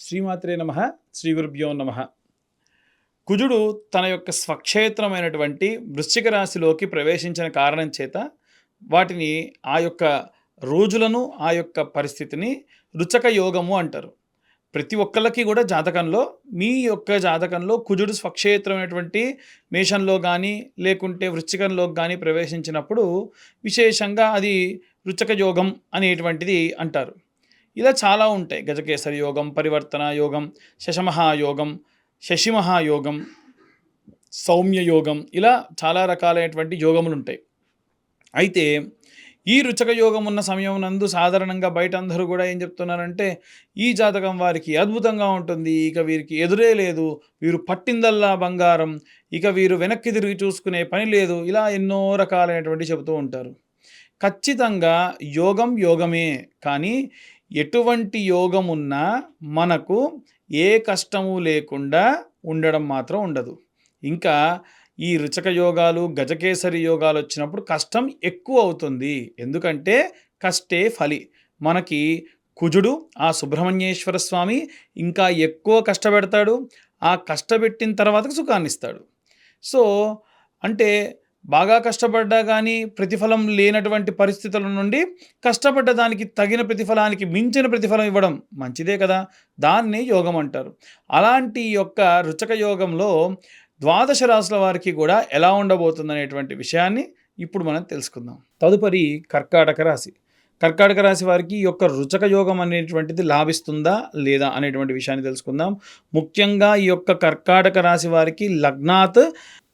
శ్రీమాత్రే నమ శ్రీ గురుభ్యో నమ. కుజుడు తన యొక్క స్వక్షేత్రమైనటువంటి వృశ్చిక రాశిలోకి ప్రవేశించిన కారణం చేత వాటిని ఆ యొక్క రోజులను ఆ యొక్క పరిస్థితిని రుచక యోగము అంటారు. ప్రతి ఒక్కళ్ళకి కూడా జాతకంలో మీ యొక్క జాతకంలో కుజుడు స్వక్షేత్రమైనటువంటి మేషంలో కానీ లేకుంటే వృశ్చికంలో కానీ ప్రవేశించినప్పుడు విశేషంగా అది రుచక యోగం అనేటువంటిది అంటారు. ఇలా చాలా ఉంటాయి. గజకేసరి యోగం పరివర్తన యోగం శశమహాయోగం శశిమహాయోగం సౌమ్య యోగం ఇలా చాలా రకాలైనటువంటి యోగములు ఉంటాయి. అయితే ఈ రుచక యోగం ఉన్న సమయం నందు సాధారణంగా బయట అందరూ కూడా ఏం చెప్తున్నారంటే ఈ జాతకం వారికి అద్భుతంగా ఉంటుంది ఇక వీరికి ఎదురే లేదు వీరు పట్టిందల్లా బంగారం ఇక వీరు వెనక్కి తిరిగి చూసుకునే పని లేదు ఇలా ఎన్నో రకాలైనటువంటి చెబుతూ ఉంటారు. ఖచ్చితంగా యోగం యోగమే కానీ ఎటువంటి యోగం ఉన్నా మనకు ఏ కష్టము లేకుండా ఉండడం మాత్రం ఉండదు. ఇంకా ఈ రుచక యోగాలు గజకేసరి యోగాలు వచ్చినప్పుడు కష్టం ఎక్కువ అవుతుంది. ఎందుకంటే కష్టే ఫలి. మనకి కుజుడు ఆ సుబ్రహ్మణ్యేశ్వర స్వామి ఇంకా ఎక్కువ కష్టపెడతాడు. ఆ కష్టపెట్టిన తర్వాత సుఖాన్ని ఇస్తాడు సో అంటే బాగా కష్టపడ్డా కానీ ప్రతిఫలం లేనటువంటి పరిస్థితుల నుండి కష్టపడ్డ దానికి తగిన ప్రతిఫలానికి మించిన ప్రతిఫలం ఇవ్వడం మంచిదే కదా. దాన్ని యోగం అంటారు. అలాంటి యొక్క రుచక యోగంలో ద్వాదశ రాశుల వారికి కూడా ఎలా ఉండబోతుంది అనేటువంటి విషయాన్ని ఇప్పుడు మనం తెలుసుకుందాం. తదుపరి కర్కాటక రాశి. కర్కాటక రాశి వారికి ఈ యొక్క రుచక యోగం అనేటువంటిది లాభిస్తుందా లేదా అనేటువంటి విషయాన్ని తెలుసుకుందాం. ముఖ్యంగా ఈ యొక్క కర్కాటక రాశి వారికి లగ్నాత్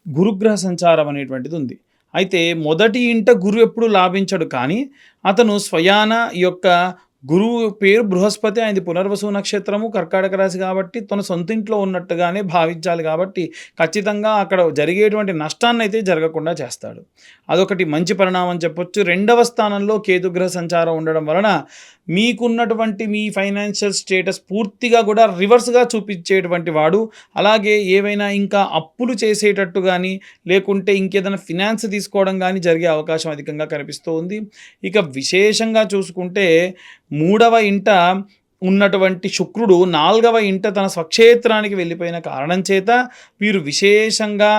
గురుగ్రహ సంచారం అనేటువంటిది ఉంది అయితే మొదటి ఇంట గురు ఎప్పుడు లాభించడు కానీ అతను స్వయాన యొక్క గురువు పేరు బృహస్పతి ఆయనది పునర్వసు నక్షత్రము కర్కాటక రాశి కాబట్టి తన సొంత ఇంట్లో ఉన్నట్టుగానే భావించాలి కాబట్టి ఖచ్చితంగా అక్కడ జరిగేటువంటి నష్టాన్ని అయితే జరగకుండా చేస్తాడు. అదొకటి మంచి పరిణామం చెప్పొచ్చు. రెండవ స్థానంలో కేతుగ్రహ సంచారం ఉండడం వలన మీకున్నటువంటి మీ ఫైనాన్షియల్ స్టేటస్ పూర్తిగా కూడా రివర్స్గా చూపించేటువంటి వాడు. అలాగే ఏవైనా ఇంకా అప్పులు చేసేటట్టు కానీ లేకుంటే ఇంకేదైనా ఫినాన్స్ తీసుకోవడం కానీ జరిగే అవకాశం అధికంగా కనిపిస్తూ ఉంది ఇక విశేషంగా చూసుకుంటే మూడవ ఇంట ఉన్నటువంటి శుక్రుడు నాలుగవ ఇంట తన స్వక్షేత్రానికి వెళ్ళిపోయిన కారణం చేత వీరు విశేషంగా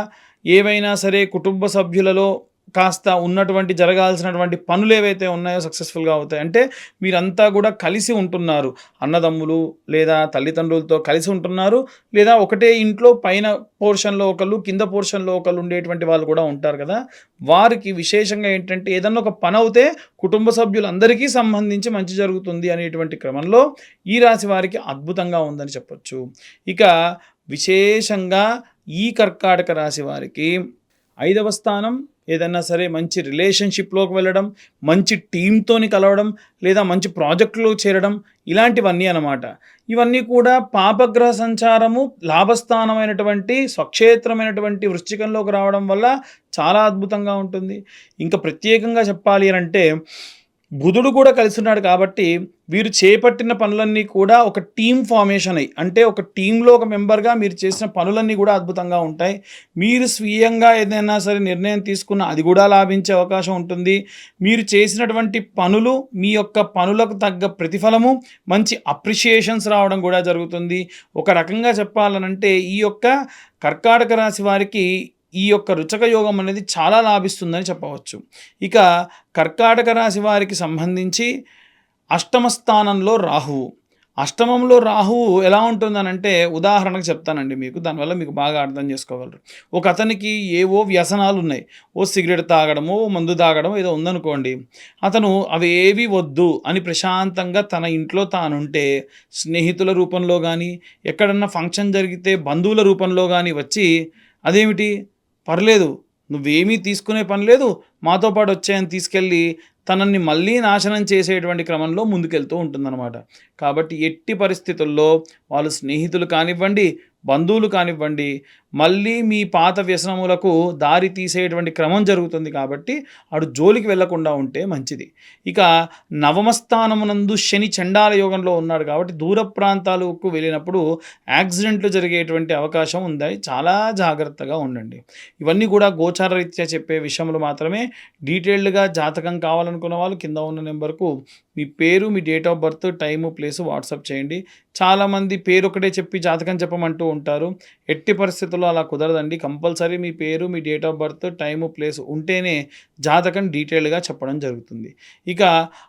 ఏవైనా సరే కుటుంబ సభ్యులలో కాస్త ఉన్నటువంటి జరగాల్సినటువంటి పనులు ఏవైతే ఉన్నాయో సక్సెస్ఫుల్గా అవుతాయి. అంటే మీరంతా కూడా కలిసి ఉంటున్నారు. అన్నదమ్ములు లేదా తల్లిదండ్రులతో కలిసి ఉంటున్నారు. లేదా ఒకటే ఇంట్లో పైన పోర్షన్లో ఒకళ్ళు కింద పోర్షన్లో ఒకళ్ళు ఉండేటువంటి వాళ్ళు కూడా ఉంటారు కదా. వారికి విశేషంగా ఏంటంటే ఏదన్నా ఒక పని అవుతే కుటుంబ సభ్యులందరికీ సంబంధించి మంచి జరుగుతుంది అనేటువంటి క్రమంలో ఈ రాశి వారికి అద్భుతంగా ఉందని చెప్పొచ్చు. ఇక విశేషంగా ఈ కర్కాటక రాశి వారికి ఐదవ స్థానం ఏదైనా సరే మంచి రిలేషన్షిప్లోకి వెళ్ళడం మంచి టీంతోని కలవడం లేదా మంచి ప్రాజెక్టులో చేరడం ఇలాంటివన్నీ అన్నమాట. ఇవన్నీ కూడా పాపగ్రహ సంచారము లాభస్థానమైనటువంటి స్వక్షేత్రమైనటువంటి వృశ్చికంలోకి రావడం వల్ల చాలా అద్భుతంగా ఉంటుంది. ఇంకా ప్రత్యేకంగా చెప్పాలి అని అంటే బుధుడు కూడా కలిసి ఉన్నాడు కాబట్టి వీరు చేపట్టిన పనులన్నీ కూడా ఒక టీం ఫార్మేషన్ అయ్యి అంటే ఒక టీంలో ఒక మెంబర్గా మీరు చేసిన పనులన్నీ కూడా అద్భుతంగా ఉంటాయి. మీరు స్వీయంగా ఏదైనా సరే నిర్ణయం తీసుకున్న అది కూడా లాభించే అవకాశం ఉంటుంది. మీరు చేసినటువంటి పనులు మీ యొక్క పనులకు తగ్గ ప్రతిఫలము మంచి అప్రిషియేషన్స్ రావడం కూడా జరుగుతుంది. ఒక రకంగా చెప్పాలనంటే ఈ యొక్క కర్కాటక రాశి వారికి ఈ యొక్క రుచక యోగం అనేది చాలా లాభిస్తుందని చెప్పవచ్చు. ఇక కర్కాటక రాశి వారికి సంబంధించి అష్టమ స్థానంలో రాహువు. అష్టమంలో రాహువు ఎలా ఉంటుందనంటే ఉదాహరణకు చెప్తానండి మీకు దానివల్ల మీకు బాగా అర్థం చేసుకోగలరు. ఒక అతనికి ఏవో వ్యసనాలు ఉన్నాయి. ఓ సిగరెట్ తాగడమో ఓ మందు తాగడం ఏదో ఉందనుకోండి. అతను అవి ఏవి వద్దు అని ప్రశాంతంగా తన ఇంట్లో తానుంటే స్నేహితుల రూపంలో కానీ ఎక్కడన్నా ఫంక్షన్ జరిగితే బంధువుల రూపంలో కానీ వచ్చి అదేమిటి? పర్లేదు నువ్వేమీ తీసుకునే పని లేదు మాతో పాటు వచ్చాయని తీసుకెళ్ళి తనని మళ్ళీ నాశనం చేసేటువంటి క్రమంలో ముందుకెళ్తూ ఉంటుందన్నమాట. కాబట్టి ఎట్టి పరిస్థితుల్లో వాళ్ళు స్నేహితులు కానివ్వండి బంధువులు కానివ్వండి మళ్ళీ మీ పాత వ్యసనములకు దారి తీసేటువంటి క్రమం జరుగుతుంది కాబట్టి అటు జోలికి వెళ్ళకుండా ఉంటే మంచిది. ఇక నవమస్థానమునందు శని చండాల యోగంలో ఉన్నాడు కాబట్టి దూర ప్రాంతాలకు వెళ్ళినప్పుడు యాక్సిడెంట్లు జరిగేటువంటి అవకాశం ఉందని చాలా జాగ్రత్తగా ఉండండి. ఇవన్నీ కూడా గోచార రీత్యా చెప్పే విషయములు మాత్రమే. డీటెయిల్డ్గా జాతకం కావాలనుకున్న వాళ్ళు కింద ఉన్న నెంబర్కు మీ పేరు మీ date of birth time place WhatsApp చేయండి. చాలామంది పేరు ఒకటే చెప్పి జాతకం చెప్పమంటూ ఉంటారు. ఎట్టి పరిస్థితుల్లో అలా కుదరదండి. కంపల్సరీ మీ పేరు మీ date of birth time place ఉంటేనే జాతకం డీటెయిల్గా చెప్పడం జరుగుతుంది. ఇక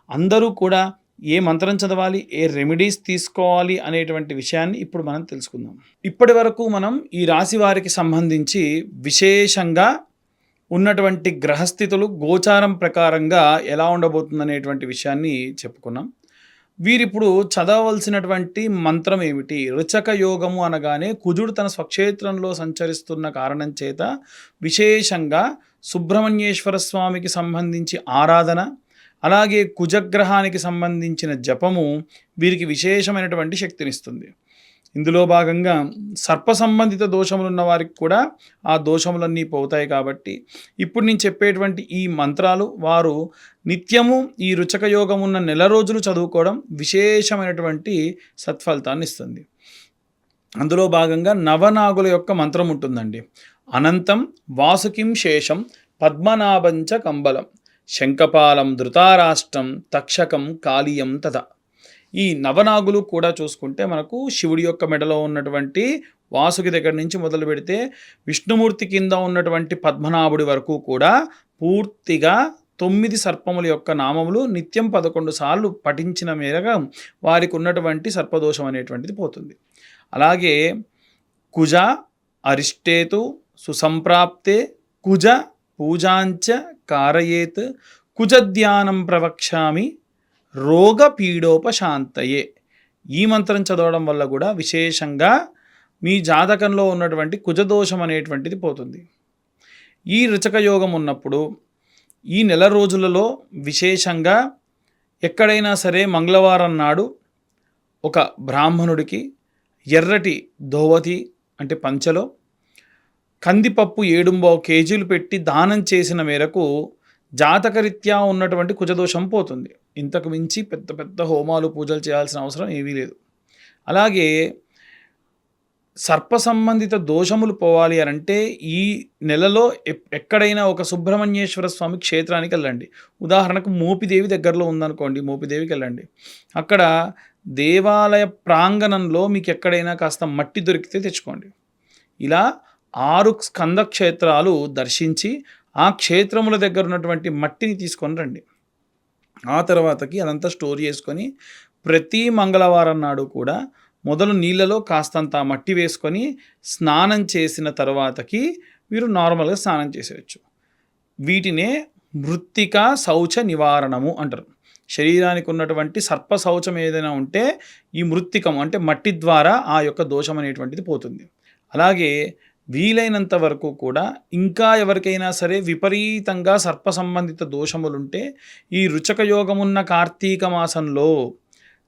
అందరూ కూడా ఏ మంత్రం చదవాలి ఏ రెమెడీస్ తీసుకోవాలి అనేటువంటి విషయాన్ని ఇప్పుడు మనం తెలుసుకుందాం. ఇప్పటి వరకు మనం ఈ రాశి వారికి సంబంధించి విశేషంగా ఉన్నటువంటి గ్రహస్థితులు గోచారం ప్రకారంగా ఎలా ఉండబోతుందనేటువంటి విషయాన్ని చెప్పుకున్నాం. వీరిప్పుడు చదవలసినటువంటి మంత్రం ఏమిటి? రుచక యోగము అనగానే కుజుడు తన స్వక్షేత్రంలో సంచరిస్తున్న కారణం చేత విశేషంగా సుబ్రహ్మణ్యేశ్వర స్వామికి సంబంధించి ఆరాధన అలాగే కుజగ్రహానికి సంబంధించిన జపము వీరికి విశేషమైనటువంటి శక్తినిస్తుంది. ఇందులో భాగంగా సర్ప సంబంధిత దోషములు ఉన్న వారికి కూడా ఆ దోషములన్నీ పోతాయి కాబట్టి ఇప్పుడు నేను చెప్పేటువంటి ఈ మంత్రాలు వారు నిత్యము ఈ రుచక యోగం ఉన్న నెల రోజులు చదువుకోవడం విశేషమైనటువంటి సత్ఫలితాన్ని ఇస్తుంది. అందులో భాగంగా నవనాగుల యొక్క మంత్రం ఉంటుందండి. అనంతం వాసుకిం శేషం పద్మనాభంచ కంబలం శంఖపాలం ధృతారాష్ట్రం తక్షకం కాళీయం తథ ఈ నవనాగులు కూడా చూసుకుంటే మనకు శివుడి యొక్క మెడలో ఉన్నటువంటి వాసుకి దగ్గర నుంచి మొదలు పెడితే విష్ణుమూర్తి కింద ఉన్నటువంటి పద్మనాభుడి వరకు కూడా పూర్తిగా తొమ్మిది సర్పముల యొక్క నామములు నిత్యం పదకొండు సార్లు పఠించిన మేరగా వారికి ఉన్నటువంటి సర్పదోషం అనేటువంటిది పోతుంది. అలాగే కుజ అరిష్టేతు సుసంప్రాప్తే కుజ పూజాంచ కారయేత్ కుజధ్యానం ప్రవక్ష్యామి రోగ పీడోపశాంతయే ఈ మంత్రం చదవడం వల్ల కూడా విశేషంగా మీ జాతకంలో ఉన్నటువంటి కుజదోషం అనేటువంటిది పోతుంది. ఈ రుచక యోగం ఉన్నప్పుడు ఈ నెల రోజులలో విశేషంగా ఎక్కడైనా సరే మంగళవారం నాడు ఒక బ్రాహ్మణుడికి ఎర్రటి ధోవతి అంటే పంచలో కందిపప్పు ఏడుంబో కేజీలు పెట్టి దానం చేసిన మేరకు జాతకరీత్యా ఉన్నటువంటి కుజదోషం పోతుంది. ఇంతకు మించి పెద్ద పెద్ద హోమాలు పూజలు చేయాల్సిన అవసరం ఏమీ లేదు. అలాగే సర్ప సంబంధిత దోషములు పోవాలి అని అంటే ఈ నెలలో ఎక్కడైనా ఒక సుబ్రహ్మణ్యేశ్వర స్వామి క్షేత్రానికి వెళ్ళండి. ఉదాహరణకు మోపిదేవి దగ్గరలో ఉందనుకోండి మోపిదేవికి వెళ్ళండి. అక్కడ దేవాలయ ప్రాంగణంలో మీకు ఎక్కడైనా కాస్త మట్టి దొరికితే తెచ్చుకోండి. ఇలా ఆరు స్కంద క్షేత్రాలు దర్శించి ఆ క్షేత్రముల దగ్గర ఉన్నటువంటి మట్టిని తీసుకొని రండి. ఆ తర్వాతకి అదంతా స్టోర్ చేసుకొని ప్రతి మంగళవారం నాడు కూడా మొదలు నీళ్ళలో కాస్తంత మట్టి వేసుకొని స్నానం చేసిన తర్వాతకి మీరు నార్మల్గా స్నానం చేసేయచ్చు. వీటినే మృత్తిక శౌచ నివారణము అంటారు. శరీరానికి ఉన్నటువంటి సర్ప శౌచం ఏదైనా ఉంటే ఈ మృత్తికం అంటే మట్టి ద్వారా ఆ యొక్క దోషం అనేటువంటిది పోతుంది. అలాగే వీలైనంత వరకు కూడా ఇంకా ఎవరికైనా సరే విపరీతంగా సర్ప సంబంధిత దోషములుంటే ఈ రుచక యోగమున్న కార్తీక మాసంలో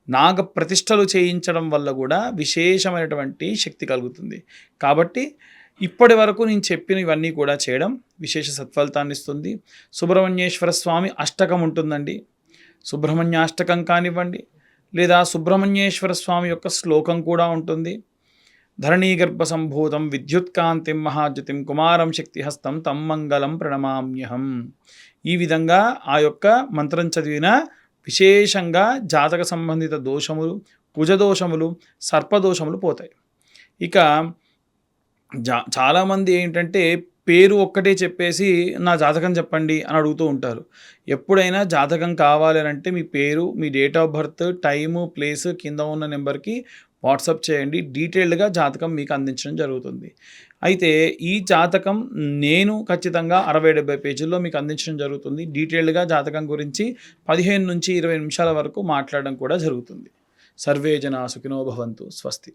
నాగ ప్రతిష్టలు చేయించడం వల్ల కూడా విశేషమైనటువంటి శక్తి కలుగుతుంది. కాబట్టి ఇప్పటి వరకు నేను చెప్పిన ఇవన్నీ కూడా చేయడం విశేష సత్ఫలితాన్ని ఇస్తుంది. సుబ్రహ్మణ్యేశ్వర స్వామి అష్టకం ఉంటుందండి. సుబ్రహ్మణ్యాష్టకం కానివ్వండి లేదా సుబ్రహ్మణ్యేశ్వర స్వామి యొక్క శ్లోకం కూడా ఉంటుంది. ధరణీగర్భ సంభూతం విద్యుత్కాంతిం మహాజ్యోతిం కుమారం శక్తిహస్తం తం మంగళం ప్రణమామ్యహం ఈ విధంగా ఆ యొక్క మంత్రం చదివిన విశేషంగా జాతక సంబంధిత దోషములు కుజదోషములు సర్పదోషములు పోతాయి. ఇక జా చాలామంది ఏంటంటే పేరు ఒక్కటే చెప్పేసి నా జాతకం చెప్పండి అని అడుగుతూ ఉంటారు. ఎప్పుడైనా జాతకం కావాలి అంటే మీ పేరు మీ date of birth time place కింద ఉన్న నెంబర్కి వాట్సాప్ చేయండి. డీటెయిల్డ్గా జాతకం మీకు అందించడం జరుగుతుంది. అయితే ఈ జాతకం నేను ఖచ్చితంగా అరవై డెబ్బై పేజీల్లో మీకు అందించడం జరుగుతుంది. డీటెయిల్డ్గా జాతకం గురించి పదిహేను నుంచి ఇరవై నిమిషాల వరకు మాట్లాడడం కూడా జరుగుతుంది. సర్వే జనా సుఖినో భవంతు. స్వస్తి.